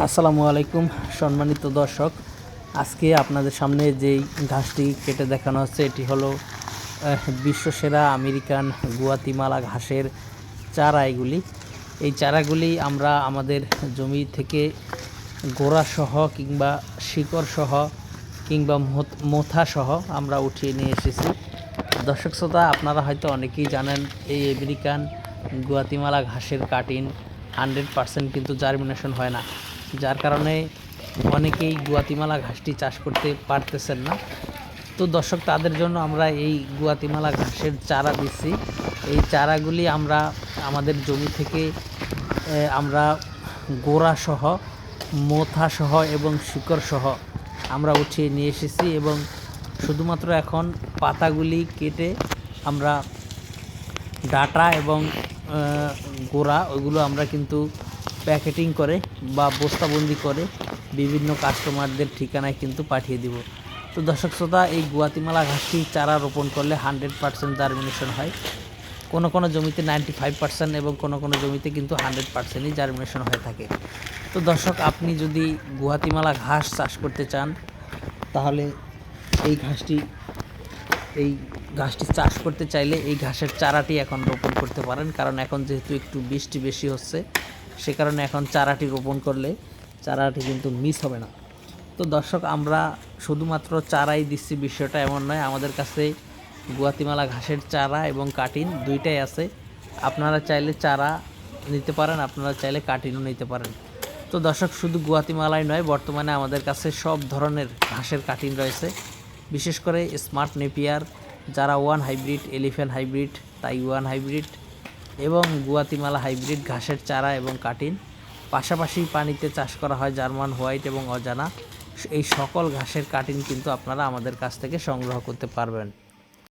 আসসালামু আলাইকুম, সম্মানিত দর্শক। আজকে আপনাদের সামনে যেই ঘাসটি কেটে দেখানো হচ্ছে, এটি হলো বিশ্বসেরা আমেরিকান গুয়াতিমালা ঘাসের চারা এগুলি এই চারাগুলি আমরা আমাদের জমি থেকে গোড়া সহ কিংবা শিকড় সহ কিংবা মোথ- মোথা সহ আমরা উঠিয়ে নিয়ে এসেছি। দর্শক শ্রোতা, আপনারা হয়তো অনেকেই জানেন, এই আমেরিকান গুয়াতিমালা ঘাসের কাটিন হান্ড্রেড পার্সেন্ট কিন্তু জার্মিনেশন হয় না। যার কারণে অনেকেই গুয়াতিমালা ঘাসটি চাষ করতে পারতেছেন না। তো দর্শক, তাদের জন্য আমরা এই গুয়াতিমালা ঘাসের চারা দিচ্ছি এই চারাগুলি আমরা আমাদের জমি থেকে আমরা গোড়া সহ, মোথা সহ এবং শিকড় সহ আমরা উঠিয়ে নিয়ে এসেছি এবং শুধুমাত্র এখন পাতাগুলি কেটে আমরা ডাটা এবং গোড়া ওইগুলো আমরা কিন্তু প্যাকেটিং করে বা বস্তাবন্দি করে বিভিন্ন কাস্টমারদের ঠিকানায় কিন্তু পাঠিয়ে দিব। তো দর্শক শ্রোতা, এই গুয়াতিমালা ঘাসটি চারা রোপণ করলে হান্ড্রেড পার্সেন্ট জার্মিনেশন হয়। কোনো কোনো জমিতে নাইনটি ফাইভ পার্সেন্ট এবং কোনো কোনো জমিতে কিন্তু হান্ড্রেড পার্সেন্টই জার্মিনেশন হয়ে থাকে। তো দর্শক, আপনি যদি গুয়াতিমালা ঘাস চাষ করতে চান, তাহলে এই ঘাসটি এই ঘাসটি চাষ করতে চাইলে এই ঘাসের চারাটি এখন রোপণ করতে পারেন। কারণ এখন যেহেতু একটু বৃষ্টি বেশি হচ্ছে সে কারণে এখন চারাটি রোপণ করলে চারাটি কিন্তু মিস হবে না। তো দর্শক, আমরা শুধুমাত্র চারাই দিচ্ছি, বিষয়টা এমন নয়। আমাদের কাছে গুয়াতিমালা ঘাসের চারা এবং কাটিন দুইটাই আছে। আপনারা চাইলে চারা নিতে পারেন, আপনারা চাইলে কাটিনও নিতে পারেন। তো দর্শক, শুধু গুয়াতিমালাই নয়, বর্তমানে আমাদের কাছে সব ধরনের ঘাসের কাটিন রয়েছে। বিশেষ করে স্মার্ট নেপিয়ার, যারা one hybrid, elephant hybrid, Taiwan hybrid এবং গুয়াতিমালা হাইব্রিড ঘাসের চারা এবং কাটিন। পাশাপাশি পানিতে চাষ করা হয় জার্মান, হোয়াইট এবং অজানা। এই সকল ঘাসের কাটিন কিন্তু আপনারা আমাদের কাছ থেকে সংগ্রহ করতে পারবেন।